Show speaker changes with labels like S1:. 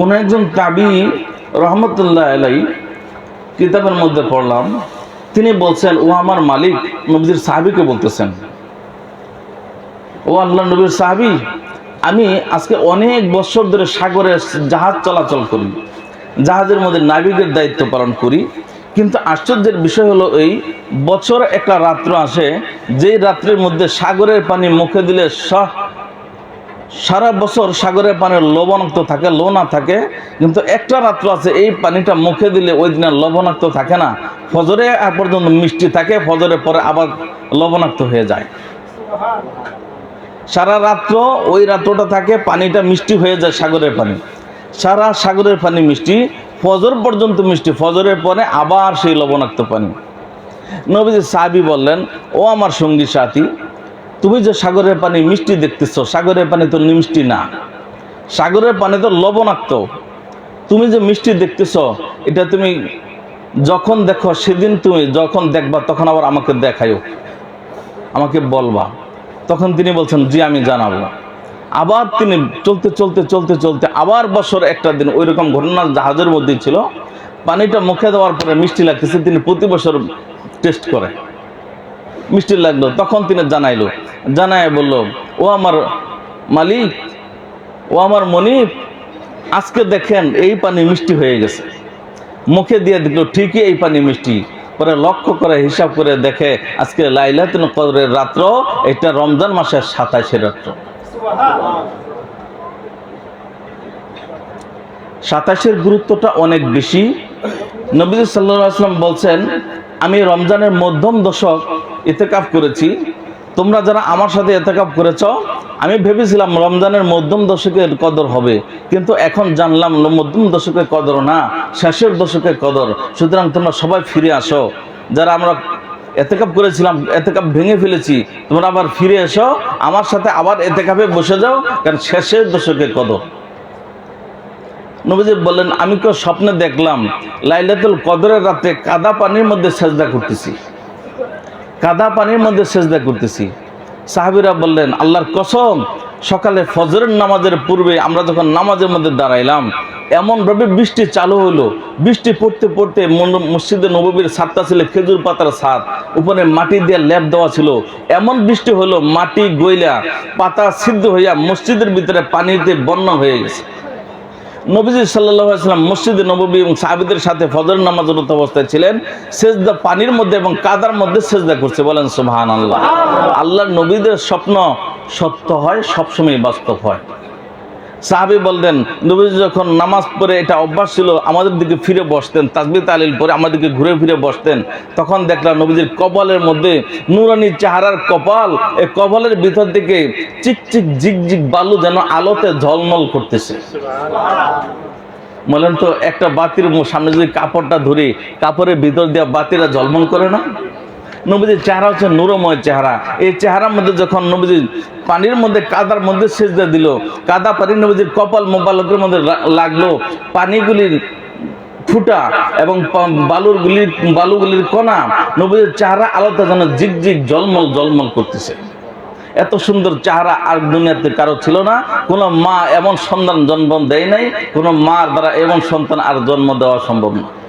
S1: কোন একজন তাবি রহমতুল্লাহ আলাই কিতাবের মধ্যে পড়লাম, তিনি বলছেন, ও আমার মালিক নবীর সাহাবিকে বলতেছেন। ও আল্লাহ নবীর সাহাবি, আমি আজকে অনেক বছর ধরে সাগরে জাহাজ চলাচল করি, জাহাজের মধ্যে নাবিকের দায়িত্ব পালন করি, কিন্তু আশ্চর্যের বিষয় হলো এই, বছর একটা রাত্র আসে, যেই রাত্রির মধ্যে সাগরের পানি মুখে দিলে সহ সারা বছর সাগরের পানির লবণাক্ত থাকে লোনা থাকে, কিন্তু একটা রাত্র আছে এই পানিটা মুখে দিলে ওই দিন লবণাক্ত থাকে না। ফজরে আর পর্যন্ত মিষ্টি থাকে, ফজরের পরে আবার লবণাক্ত হয়ে যায়। সারা রাত্র ওই রাত্রটা থাকে, পানিটা মিষ্টি হয়ে যায় সাগরের পানি। সারা সাগরের পানি মিষ্টি, ফজর পর্যন্ত মিষ্টি, ফজরের পরে আবার সেই লবণাক্ত পানি। নবীজি সাহাবি বললেন, ও আমার সঙ্গী সাথী তুমি যে সাগরের পানি মিষ্টি দেখতেছ, সাগরের পানি তো মিষ্টি না। সাগরের পানি তো লবণাক্ত। তুমি যে মিষ্টি দেখতেছ, এটা তুমি যখন দেখো, সেদিন তুমি যখন দেখবা, তখন আবার আমাকে দেখাইও আমাকে বলবা। তখন তিনি বলছেন, জি, আমি জানাব। আবার তিনি চলতে চলতে চলতে চলতে আবার বছর একটা দিন ওই রকম ঘটনা জাহাজের মধ্যেই ছিল। পানিটা মুখে দেওয়ার পরে মিষ্টি লাগতেছে, তিনি প্রতি বছর টেস্ট করে। মিষ্টি লাগল, তখন তিনি জানাইলো জানায় বলল, ও আমার মালিক, ও আমার মনিব, আজকে দেখেন এই পানি মিষ্টি হয়ে গেছে। মুখে দিয়ে দেখল, ঠিকই এই পানি মিষ্টি। পরে লক্ষ্য করে, হিসাব করে দেখে, আজকে লাইলাতুল কদরের রাত্র, এটা রমজান মাসের সাতাশের রাত্র। সাতাশের গুরুত্বটা অনেক বেশি। নবী সাল্লাহ আসলাম বলছেন, আমি রমজানের মধ্যম দশক ইতেকাফ করেছি। তোমরা যারা আমার সাথে এতেকাফ করেছ, আমি ভেবেছিলাম রমজানের মধ্যম দশকের কদর হবে, কিন্তু এখন জানলাম মধ্যম দশকের কদর না, শেষের দশকের কদর। সুতরাং তোমরা সবাই ফিরে আসো। যারা আমরা এতেকাপ করেছিলাম, এতেকাপ ভেঙে ফেলেছি, তোমরা আবার ফিরে এসো, আমার সাথে আবার এতেকাপে বসে যাও, কারণ শেষের দশকের কদর। নবীজি বললেন, আমি কেউ স্বপ্নে দেখলাম, লাইলাতুল কদরের রাতে কাদা পানির মধ্যে সেজদা করতেছি। কাদা পানির মধ্যে সেজদা করতেছি। সাহাবিরা বললেন, আল্লাহর কসম, সকালে ফজরের নামাজের পূর্বে আমরা যখন নামাজের মধ্যে দাঁড়াইলাম, এমনভাবে বৃষ্টি চালু হলো বৃষ্টি পড়তে পড়তে মসজিদে নবীর ছাদটা ছিল খেজুর পাতার ছাদ, উপরে মাটি দিয়ে লেপ দেওয়া ছিল। এমন বৃষ্টি হলো মাটি গইলা পাতা সিদ্ধ হইয়া মসজিদের ভিতরে পানিতে বন্যা হয়ে গেছে। নবীজি সাল্লাম মসজিদ নবী এবং সাহাবিদের সাথে ফজর নামাজরত অবস্থায় ছিলেন। সেজদা পানির মধ্যে এবং কাদার মধ্যে সেজদা করছে। বলেন সোহান আল্লাহ আল্লাহ নবীদের স্বপ্ন সত্য হয় সবসময় বাস্তব হয়। সাহাবি বলতেন, নবীজি যখন নামাজ পড়ে এটা অভ্যাস ছিল, আমাদের দিকে ফিরে বসতেন, তাজবি তালিল পরে আমাদের দিকে ঘুরে ফিরে বসতেন। তখন দেখলাম নবীজির কপালের মধ্যে নুরানি চেহারার কপাল এই কপালের ভিতর থেকে চিকচিক ঝিকঝিক বালু যেন আলোতে ঝলমল করতেছে। বলেন তো, একটা বাতির সামনে যদি কাপড়টা ধরি, কাপড়ের ভিতর দিয়ে বাতিরা ঝলমল করে না? নবীজির চেহারা হচ্ছে নুরময় চেহারা। এই চেহারার মধ্যে যখন নবীজি পানির মধ্যে, কাদার মধ্যে সেজদা দিল, কাদা পানি নবীজির কপাল মোবালকের মধ্যে লাগল, পানিগুলির ফুটা এবং প- বালুর গুলির বালুগুলির কণা নবীজির চেহারা আলাদা যেন ঝিকঝিক জলমল জলমল করতেছে। এত সুন্দর চেহারা আর দুনিয়াতে কারও ছিল না। কোনো মা এমন সন্তান জন্ম দেয় নাই, কোনো মা দ্বারা এমন সন্তান আর জন্ম দেওয়া সম্ভব না।